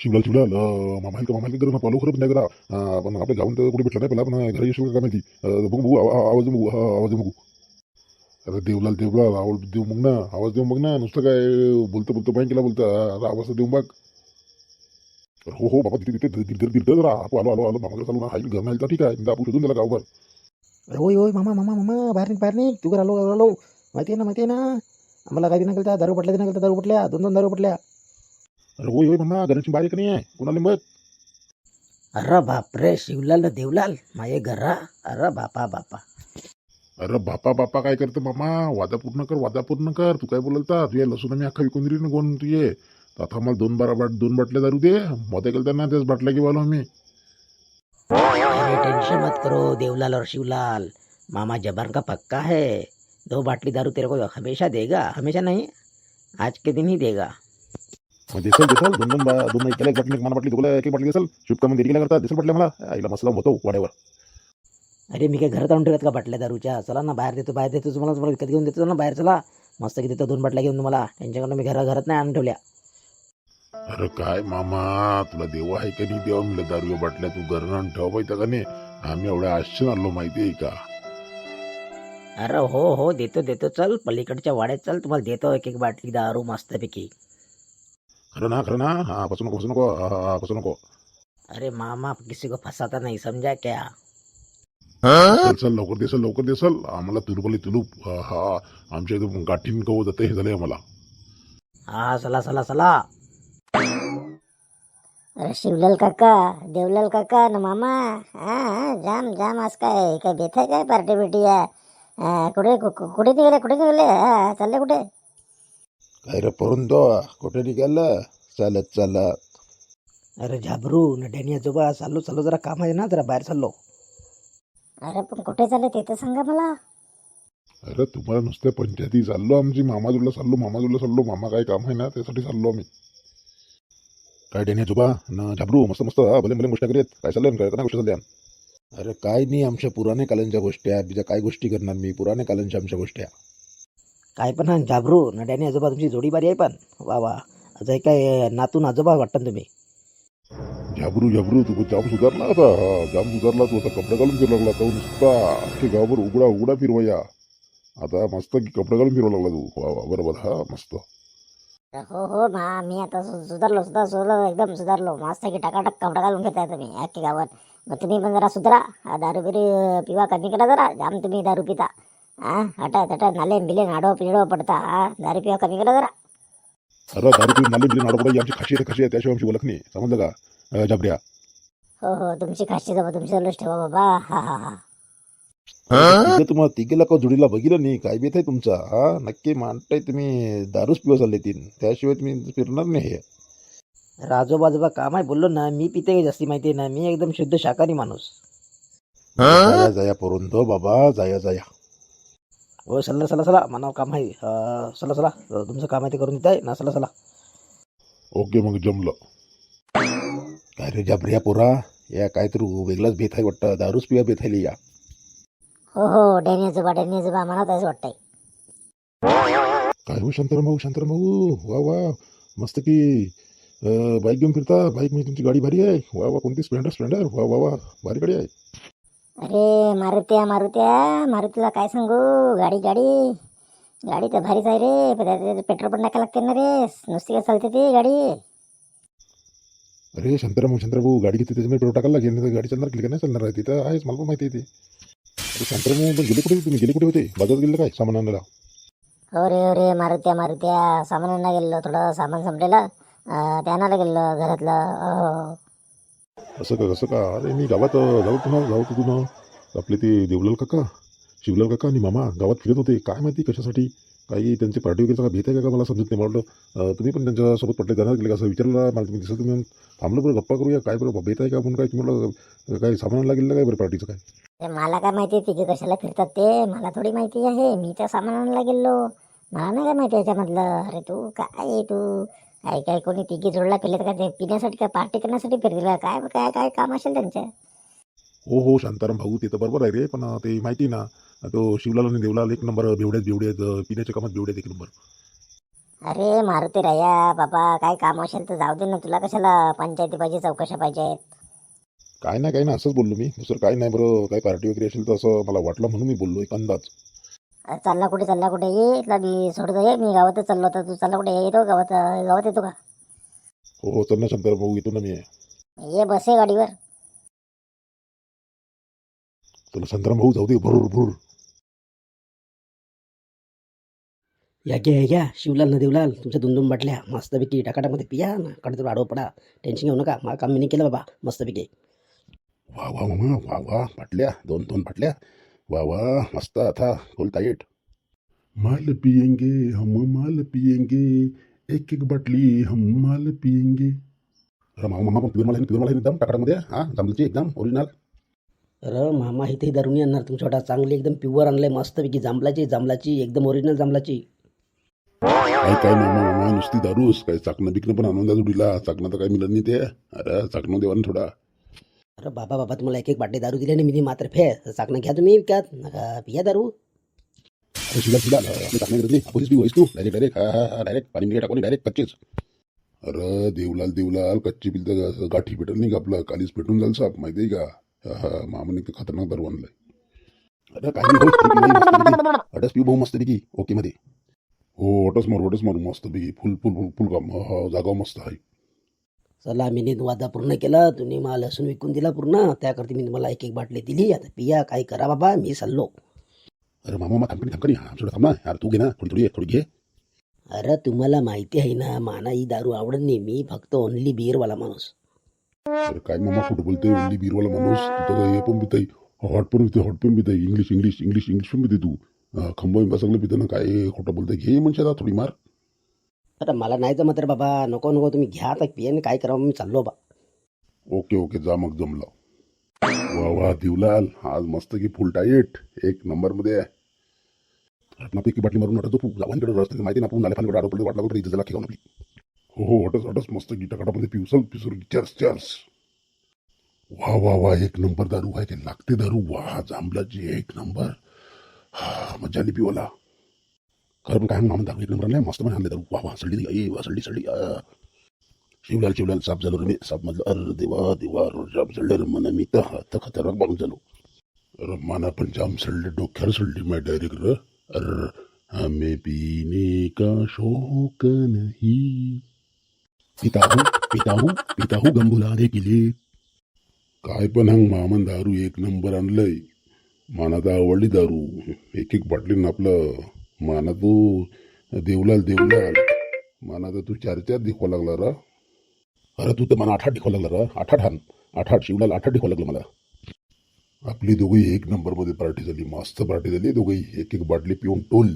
शिवलाल शिवलाल अं, मामा का मामा पालो खरं पण नाही करा अं, पण आपल्या तर कुठे भेटलं नाही पहिला पण घरी येशील का माहिती? बघू बघू आवा- आवाज देऊ बघू हा, आवाज बघू. अरे देवलाल देवलाल आवाज देऊ मग ना आवाज देऊ मग ना नुसतं काय बोलतं बोलतं बाईक केला बोलतं अरे आवाज देऊ बघ. हो हो बाबा तिथे तिथे धीर तिथे जरा आलो आलो आलो आलो मामाकडे चालू ना हाईल घर नाही ठीक आहे एकदा आपण शोधून त्याला गावभर. अरे होय होय मामा मामा मामा बाहेर निघ बाहेर निघ तू घर आलो आलो. माहिती आहे ना माहिती आहे ना? आम्हाला काही नाही दारू पटल्या दिना नाही दारू पटल्या दोन दोन दारू पटल्या. अरे होय होय मामा घराची बारीक नाही आहे कोणाला मग अरे बापरे शिवलाल ना देवलाल माये घरा अरे बापा बापा। अरे बापा बापा काय करतं मामा वादा पूर्ण कर वादा पूर्ण कर। तू काय बोलता तुझ्या लसूण मी अख्खा विकून दिली ना कोण तू ये। तर आता मला दोन बारा बाट दोन बाटल्या दारू दे। गेलं ना त्याच बाटल्या आम्ही. टेंशन मत करो देवलाल और शिवलाल। मामा जबान का पक्का है। दो बाटली दारू तेरे को हमेशा देगा हमेशा नहीं आज के दिन ही देगा। देसल देसल दोन दोन बा- दोन एक बाटली एक मला बाटली तुला एक एक बाटली देसल देरी करता देसल बाटल्या मला आईला मस्त होतो वाड्यावर अरे मी काय घरात आणून ठेवत का बाटल्या दारूच्या चला ना बाहेर देतो बाहेर देतो तुम्हाला तुम्हाला विकत घेऊन देतो ना बाहेर चला मस्त की देतो दोन बाटल्या घेऊन तुम्हाला त्यांच्याकडनं मी घरा घरात नाही आणून ठेवल्या अरे काय मामा तुला देव आहे का नाही देवा मिळत दारू बाटल्या तू घरून आणून ठेवा पाहिजे का नाही आम्ही एवढ्या आश्चर्य आणलो माहिती आहे का अरे हो हो देतो देतो चल पलीकडच्या वाड्यात चल तुम्हाला देतो एक एक बाटली दारू मस्तपैकी खरं ना खरं ना. हा फसू नको फसू नको. हा, हा, हा, फसू नको. अरे मामा किसी को फंसाता नहीं समझा क्या? चल चल लवकर देसल लवकर देसल आम्हाला तुलपली तुलूप हा, हा. आमच्या इथं गाठीन कवत जाते हे झालंय आम्हाला. हा चला चला चला. अरे शिवलाल काका देवलाल काका न मामा. हा हा, जाम जाम आज काय काय बेत आहे काय? पार्टी बिर्टी आहे. हा, कुठे कु- कु- कुठे निघाले कुठे निघाले? हा चालले कुठे? काय रे परून तो कुठे निघालं? चालत चालत. अरे झाबरू न डेनिया जोबा चाललो चाललो जरा काम आहे ना जरा बाहेर चाललो. अरे पण कुठे चालले ते तर सांगा मला. अरे तुम्हाला नुसत्या पंचायती चाललो आमची मामाजूला चाललो मामाजूला चाललो मामा काय काम आहे ना त्यासाठी चाललो आम्ही. काय डेने जुबा ना झाबरू मस्त मस्त हा भले भले गोष्टी करूयात काय चाललं काय गोष्टी चालल्या अरे काय नाही आमच्या पुराणे कालांच्या गोष्टी आहे बिजा काय गोष्टी करणार मी? पुराणे कालांच्या आमच्या गोष्टी आहे काय पण हा झाबरू न डेनी आजोबा तुमची जोडी बारी आहे पण. वा वा. हे काय नातून आजोबा वाटतं तुम्ही? झाबरू झाबरू तू जाम सुधारला आता हा जाम सुधारला तू. आता कपडे घालून फिरू लागला. तो नुसता अख्खे गावभर उघडा उघडा फिरवाया. आता मस्त की कपडे घालून फिरवा लागला तू. वा वा. बरोबर. हा मस्त. हो हो. मा मी आता सु- सुधारलो सुधार सुधारलो. एकदम सुधारलो. मस्त की टकाटक कपडा घालून घेताय तुम्ही अख्खे गावात. मग तुम्ही पण जरा सुधरा. हा दारू बिरू पिवा कमी करा जरा. जाम तुम्ही दारू पिता. हा हटा हटा नाले बिले नाडो पिडो पडता हा दारू पिवा कमी करा जरा अरे दारू पिऊन नाले बिले नाडपडा आमची खाशी आहे खाशी आहे त्याशिवाय आमची ओळख नाही समजलं का हो हो तुमची खाशी बाबा तुमची चालूच ठेवा बाबा हा हा हा तिघं तुम्हाला तिघेला का जोडीला बघितलं नाही काय बेत आहे तुमचा हा नक्की मानताय तुम्ही दारूच पिवा चालले तीन त्याशिवाय तुम्ही फिरणार नाही हे. राजोबा आजोबा काम आहे बोललो ना मी पिते काही जास्ती माहिती आहे ना मी एकदम शुद्ध शाकाहारी माणूस जाया जाया परून दो बाबा जाया जाया हो चला चला चला मनाव काम आहे. अं, चला अं, तुमचं काम आहे ते करून देत आहे ना चला चला ओके मग जमलं. काय रे जाबऱ्या पोरा? या काय तर वेगळाच बेत आहे वाटतं. दारूच पिवा बेत आहे या हो हो. डेनियाजोबा डेनियाजोबा मला तसं वाटतंय. काय हो शांताराम भाऊ शांताराम भाऊ? वा वा. मस्त की. बाईक घेऊन फिरता? बाईक म्हणजे तुमची गाडी भारी आहे. वा वा. कोणती? Splendor Splendor. वा वा वा. भारी गाडी आहे. अरे मारुत्या मारुत्या मारुतीला काय सांगू? गाडी गाडी. गाडी तर भारीच आहे रे पण त्यात- पेट्रोल पण टाकायला लागते ना रे. नुसती काय चालते ती गाडी. अरे शांताराम शांताराम गाडी घेते त्याच्यामध्ये पेट्रोल टाकायला लागेल नाही तर गाडी चालणार की नाही चालणार आहे तिथं आहेच मला पण माहिती आहे ते. अरे शांताराम पण गेले कुठे? तुम्ही गेले कुठे होते? बाजारात गेले काय सामान आणायला? हो रे हो रे मारुत्या मारुत्या. सामान आणायला गेलो थोडं सामान संपलेलं. ते आणायला गेलो घरातलं. असं का कसं का अरे मी गावात जाऊ पुन्हा जाऊ तिथून आपले ते देवलाल काका शिवलाल काका आणि मामा गावात फिरत होते. काय माहिती कशासाठी? काही त्यांची पार्टी वगैरे का भेट आहे का? मला समजत नाही. मला वाटलं तुम्ही पण त्यांच्यासोबत पटले जाणार गेले का? असं विचारलं मला तुम्ही दिसत तुम्ही थांबलं बरं गप्पा करूया. काय बरं भेट आहे का? म्हणून काय तुम्हाला काय सामान लागेल काय बरं पार्टीचं काय? मला काय माहिती तिघे कशाला फिरतात ते? मला थोडी माहिती आहे. मी त्या सामान आणायला गेलो मला नाही काय माहिती याच्यामधलं. अरे तू काय तू? काय काय कोणी तिघी जोडला फिरले का ते पिण्यासाठी काय पार्टी करण्यासाठी फिरले काय काय काय काम असेल त्यांचं? हो हो शांताराम भाऊ ते तर बरोबर आहे रे पण ते माहिती ना तो शिवलाल आणि देवलाल एक नंबर बेवड्यात बेवड्यात अं, पिण्याच्या कामात बेवड्यात एक नंबर अरे मारुती राया बाबा काय काम असेल तर जाऊ दे ना तुला कशाला पंचायती पाहिजे चौकशा पाहिजे? काय नाही काय ना असंच बोललो मी. दुसरं काय नाही बरं काय पार्टी वगैरे असेल तर असं मला वाटलं म्हणून मी बोललो एक अंदाज अरे चालला कुठे चालला कुठे? ये इथला मी सोडतो. ये मी गावातच चाललो होता. तू चालला कुठे? येतो गावात? गावात येतो का? हो हो चल ना शंकर भाऊ येतो ना मी ये. बस आहे गाडीवर. तुला संतराम भाऊ जाऊ दे भरूर भरूर. या घ्या या घ्या. शिवलाल ना देवलाल तुमच्या दोन दोन बाटल्या मस्तपैकी टाकाटामध्ये पिया ना. कडे आडव पडा. टेन्शन घेऊ नका. मला काम मी नाही केलं बाबा. मस्तपैकी वा वा मामा. वा वा. बाटल्या. दोन दोन बाटल्या. वा वा मस्त आता फुल टाईट माल पियेंगे हम माल पियेंगे एक एक बाटली हम माल पियेंगे अरे मामा मामा प्युअर मला प्युअर मला एकदम टाकाटामध्ये हा जमलची एकदम ओरिजिनल अरे मामा इथे दारू नाही आणणार तुमच्या वाटा चांगली एकदम प्युअर आणलंय मस्तपैकी जांभलाची जांभलाची एकदम ओरिजिनल जांभलाची काय काय मामा मामा नुसती दारूस काय चाकणं बिकणं पण आणून द्या जोडीला चाकणं तर काय मिळत नाही ते अरे चाकणं देवा ना थोडा अरे बाबा बाबा तुम्हाला एक एक बाटली दारू दिली आणि मी मात्र फे चाकणं घ्या तुम्ही विकत. नका पिया दारू. अरे शिला शिला नाही पोलीस बी तू. डायरेक्ट डायरेक्ट हा हा डायरेक्ट पाणी टाकून डायरेक्ट कच्चेच. अरे देवलाल देवलाल कच्ची बिल तर गाठी भेटल नाही का आपलं. कालीच भेटून जाईल साप माहिती आहे का? हा मामाने ते खतरनाक दारू आणलाय. अरे काही नाही अडस पिऊ भाऊ मस्त मस्तपैकी ओके मध्ये. हो अटस मारू अटस मारू मस्त पैकी. फुल फुल फुल फुल काम हा, जागा मस्त आहे. चला मी वादा पूर्ण केला. तुम्ही मला लसूण विकून दिला पूर्ण. त्याकरता मी तुम्हाला एक एक बाटली दिली. आता पिया काय करा बाबा? मी चाललो. अरे मामा मामा थांबकणी थांबकणी हा थोडं थांब. ना यार तू घे ना. थोडी थोडी थोडी घे. अरे तुम्हाला माहिती आहे ना माना ही दारू आवडत नाही. मी फक्त ओनली बिअरवाला माणूस. अरे काय मामा खोटं बोलतोय? ओनली बीरवाला माणूस? तू तर हे पण पिताई हॉट पण पिते हॉट पण पिताई इंग्लिश इंग्लिश इंग्लिश इंग्लिश पण पिते तू. खंबा बिंबा सगळं पितं ना. काय खोटं बोलतोय? घे म्हणजे थोडी मार. अरे मला नाही जमत रे बाबा. नको नको. तुम्ही घ्या आता पिया काय करावं? मी चाललो बा. Okay okay. जा मग जमलं. वा वा दिवलाल. आज मस्त की फुल टाईट एक नंबरमध्ये आहे. आपणापैकी बाटली मारून वाटत तू गावांकडे रस्ते माहिती ना आपण नाले फानकडे वाटलं वाटला कुठे इथे झाला आपली. हो हो. हटस हटस. मस्त की टकाटामध्ये पिवसल पिसर चर्स चर्स. वा वा वा. एक नंबर दारू आहे ते लागते दारू? वा जांभलाची एक नंबर. हा मजाने पिवला. खरं पण काय मामा दारू एक नंबर मस्त पण आणले दारू वा वा सळली ए वा सळली सळली शिवलाल शिवलाल साप झालो रे मी. साप मधलं अर देवा देवा साप सडले रे मन मी. तर हात खतरनाक बनून झालो. अरे मना पण जाम सडले डोक्यावर सडली मैं डायरेक्ट र. अरे हमें पीने का शौक नहीं? पिता हूँ पिता हूँ पिता हूँ गम भुलाने के लिए काय पण हंग मामन दारू एक नंबर आणलंय. माना तर आवडली दारू. एक एक बाटलीनं आपलं माना तू देवलाल देवलाल. माना तर तू चार चार दिखवा लागला रा. अरे तू तर मला आठ आठ दिखवा लागला रा. आठ आठ हान. आठ आठ शिवलाल आठ आठ दिखवा लागलं मला. आपली दोघी एक नंबरमध्ये पार्टी झाली. मस्त पार्टी झाली. दोघी एक एक बाटली पिऊन टोल.